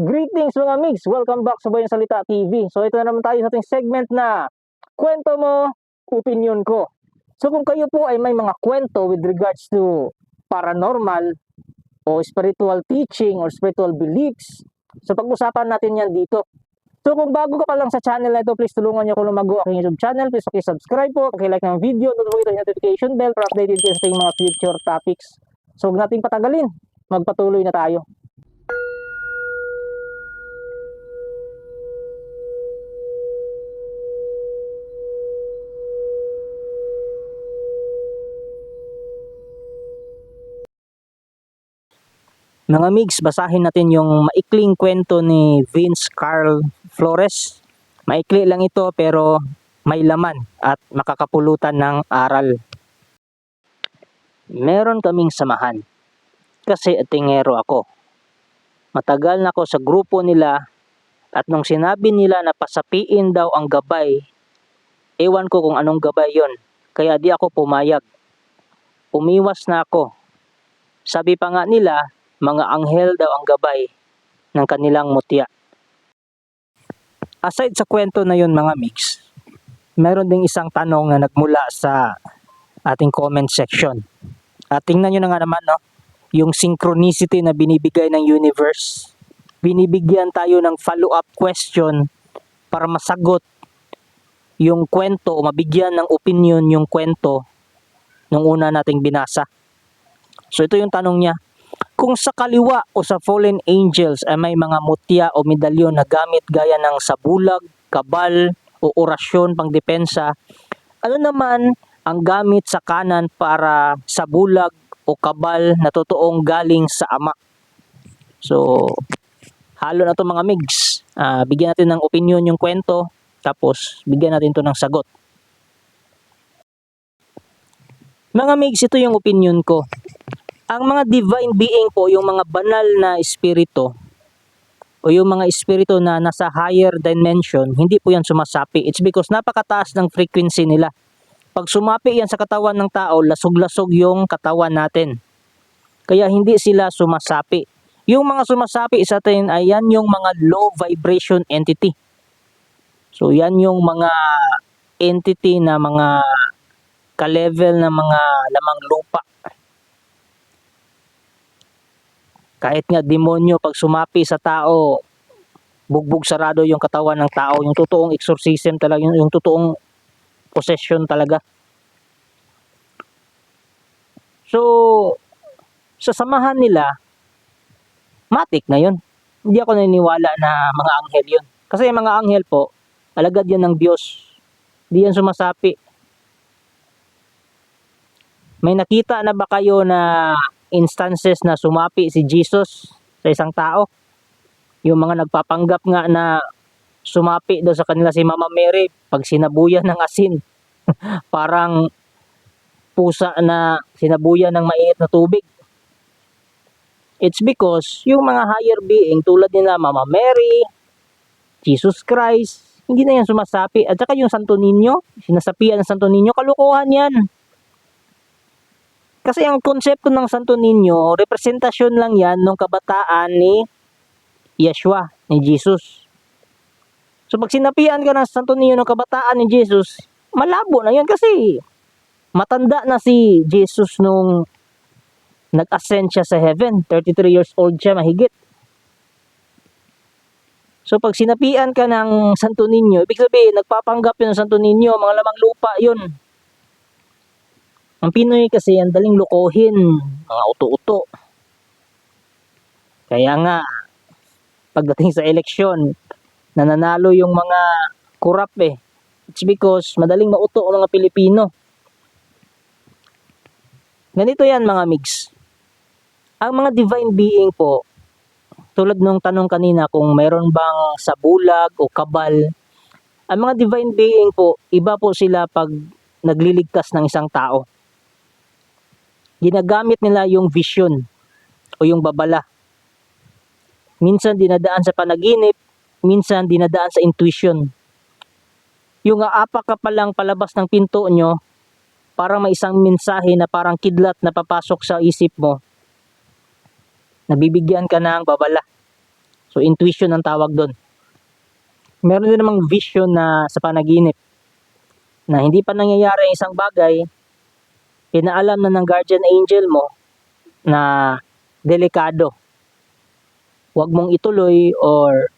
Greetings mga migs! Welcome back sa Bayan Salita TV. So ito na naman tayo sa ating segment na kwento mo, opinion ko. So kung kayo po ay may mga kwento with regards to paranormal o spiritual teaching or spiritual beliefs, so pag-usapan natin yan dito. So kung bago ka pa lang sa channel na ito, please tulungan niyo ako lumago aking YouTube channel. Please subscribe po, like ng video, notify yung notification bell para updated kayo sa mga future topics. So huwag nating patagalin, magpatuloy na tayo. Mga migs, basahin natin yung maikling kwento ni Vince Carl Flores. Maikli lang ito pero may laman at makakapulutan ng aral. Meron kaming samahan kasi atingero ako. Matagal na ako sa grupo nila at nung sinabi nila na pasapiin daw ang gabay, ewan ko kung anong gabay yon kaya di ako pumayag. Umiwas na ako. Sabi pa nga nila, mga anghel daw ang gabay ng kanilang mutya. Aside sa kwento na yun mga mix, meron ding isang tanong na nagmula sa ating comment section. At tingnan nyo na nga naman, no? yung synchronicity na binibigay ng universe. Binibigyan tayo ng follow-up question para masagot yung kwento o mabigyan ng opinion yung kwento nung una nating binasa. So ito yung tanong niya, kung sa kaliwa o sa fallen angels ay may mga mutya o medalyon na gamit gaya ng sabulag, kabal o orasyon pang depensa, ano naman ang gamit sa kanan para sa bulag o kabal na totoong galing sa ama? So, halo na to mga migs. Ah, bigyan natin ng opinion yung kwento, tapos bigyan natin to ng sagot. Mga migs, ito yung opinion ko ang mga divine being po, yung mga banal na espiritu o yung mga espiritu na nasa higher dimension, hindi po yan sumasapi. It's because napakataas ng frequency nila. Pag sumapi yan sa katawan ng tao, lasog-lasog yung katawan natin. Kaya hindi sila sumasapi. Yung mga sumasapi sa atin ay yan yung mga low vibration entity. So yan yung mga entity na mga ka-level na mga lamang lupa kahit nga demonyo pag sumapi sa tao bugbog sarado yung katawan ng tao. Yung totoong exorcism talaga yung, yung totoong possession talaga. So sa samahan nila matik na yun. Hindi ako naniniwala na mga anghel yun. Kasi yung mga anghel po alagad yan ng Diyos. Hindi yan sumasapi. May nakita na ba kayo na instances na sumapi si Jesus sa isang tao. Yung mga nagpapanggap nga na sumapi daw sa kanila si Mama Mary pag sinabuyan ng asin. Parang pusa na sinabuyan ng mainit na tubig. It's because yung mga higher being tulad nila Mama Mary, Jesus Christ, hindi na yan sumasapi. At saka yung Santo Niño, sinasapian ng Santo Niño, kalukuhan yan. Kasi ang konsepto ng Santo Niño, representasyon lang yan ng kabataan ni Yeshua, ni Jesus. So pag sinapian ka ng Santo Niño ng kabataan ni Jesus, malabo na yan kasi matanda na si Jesus nung nag-ascend siya sa heaven. 33 years old siya mahigit. So pag sinapian ka ng Santo Niño, ibig sabihin, nagpapanggap yun ng Santo Niño, mga lamang lupa yun. Ang Pinoy kasi ang daling lokohin, mga uto-uto. Kaya nga, pagdating sa eleksyon, nananalo yung mga kurap eh. It's because madaling mauto ang mga Pilipino. Ganito yan mga mix. Ang mga divine being po, tulad nung tanong kanina kung mayroon bang sa bulag o kabal, ang mga divine being po, iba po sila pag nagliligtas ng isang tao ginagamit nila yung vision o yung babala. Minsan dinadaan sa panaginip, minsan dinadaan sa intuition. Yung aapak ka palang palabas ng pinto nyo, parang may isang mensahe na parang kidlat na papasok sa isip mo. Nabibigyan ka ng babala. So intuition ang tawag doon. Meron din namang vision na sa panaginip na hindi pa nangyayari ang isang bagay, pinaalam na ng guardian angel mo na delikado. Huwag mong ituloy or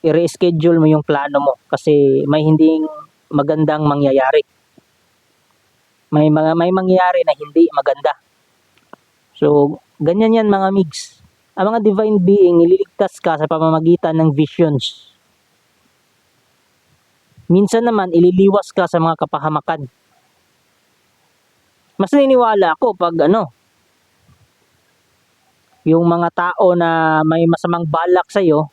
i-reschedule mo yung plano mo kasi may hindi magandang mangyayari. May mga may mangyayari na hindi maganda. So, ganyan yan mga migs. Ang mga divine being, nililigtas ka sa pamamagitan ng visions. Minsan naman, ililiwas ka sa mga kapahamakan. Mas naniniwala ako pag ano, yung mga tao na may masamang balak sa'yo,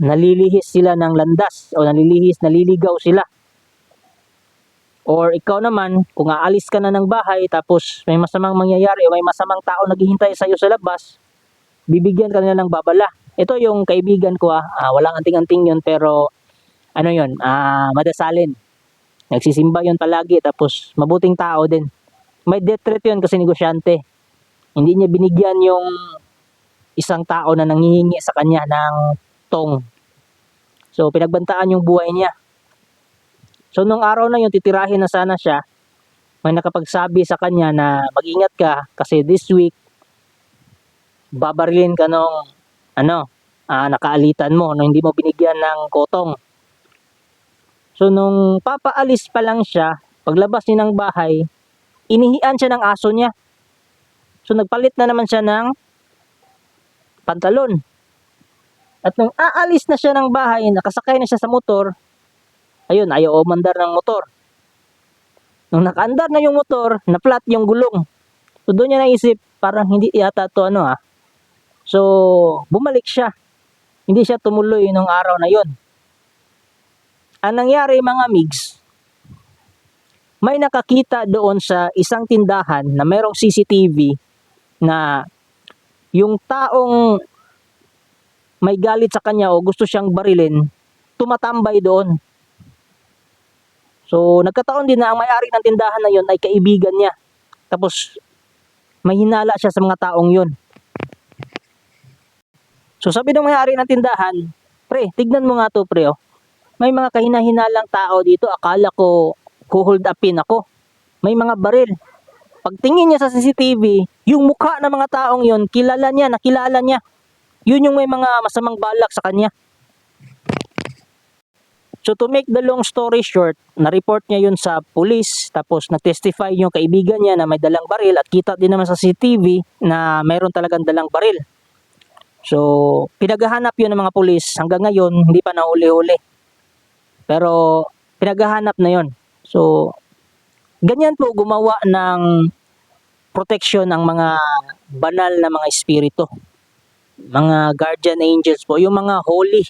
nalilihis sila ng landas o nalilihis, naliligaw sila. Or ikaw naman, kung aalis ka na ng bahay tapos may masamang mangyayari o may masamang tao naghihintay sa iyo sa labas, bibigyan ka nila ng babala. Ito yung kaibigan ko ah, ah, walang anting-anting yun pero ano yun, ah, madasalin. Nagsisimba yun palagi tapos mabuting tao din. May death threat yun kasi negosyante. Hindi niya binigyan yung isang tao na nangihingi sa kanya ng tong. So pinagbantaan yung buhay niya. So nung araw na yun, titirahin na sana siya. May nakapagsabi sa kanya na mag-ingat ka kasi this week, babarilin ka nung ano, ah, nakaalitan mo no hindi mo binigyan ng kotong. So nung papaalis pa lang siya, paglabas niya ng bahay, inihian siya ng aso niya. So nagpalit na naman siya ng pantalon. At nung aalis na siya ng bahay, nakasakay na siya sa motor, ayun, ayaw umandar ng motor. Nung nakaandar na yung motor, na-flat yung gulong. So doon niya naisip, parang hindi yata to ano ah. So, bumalik siya. Hindi siya tumuloy nung araw na yon. Ang nangyari mga migs, may nakakita doon sa isang tindahan na mayroong CCTV na yung taong may galit sa kanya o gusto siyang barilin, tumatambay doon. So, nagkataon din na ang may-ari ng tindahan na yon ay kaibigan niya. Tapos, may hinala siya sa mga taong yon. So, sabi ng may-ari ng tindahan, pre, tignan mo nga to, pre, oh. May mga kahina-hinalang tao dito, akala ko hold upin ako. May mga baril. Pagtingin niya sa CCTV, yung mukha ng mga taong yon, kilala niya, nakilala niya. Yun yung may mga masamang balak sa kanya. So to make the long story short, na-report niya yun sa police, tapos nag-testify yung kaibigan niya na may dalang baril at kita din naman sa CCTV na mayroon talagang dalang baril. So, pinaghahanap yun ng mga police. Hanggang ngayon, hindi pa nahuli-huli. Pero, pinaghahanap na yun. So, ganyan po gumawa ng protection ng mga banal na mga espiritu. Mga guardian angels po, yung mga holy.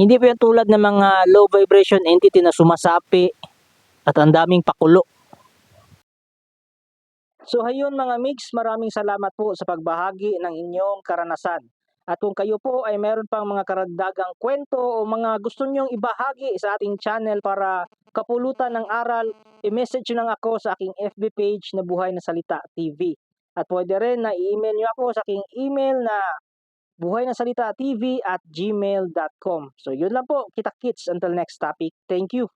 Hindi po yan tulad ng mga low vibration entity na sumasapi at ang daming pakulo. So hayun mga mix, maraming salamat po sa pagbahagi ng inyong karanasan. At kung kayo po ay meron pang mga karagdagang kwento o mga gusto nyong ibahagi sa ating channel para kapulutan ng aral, i-message nyo lang ako sa aking FB page na Buhay na Salita TV. At pwede rin na i-email nyo ako sa aking email na buhay na salita TV at gmail.com. So yun lang po, kita kits until next topic. Thank you.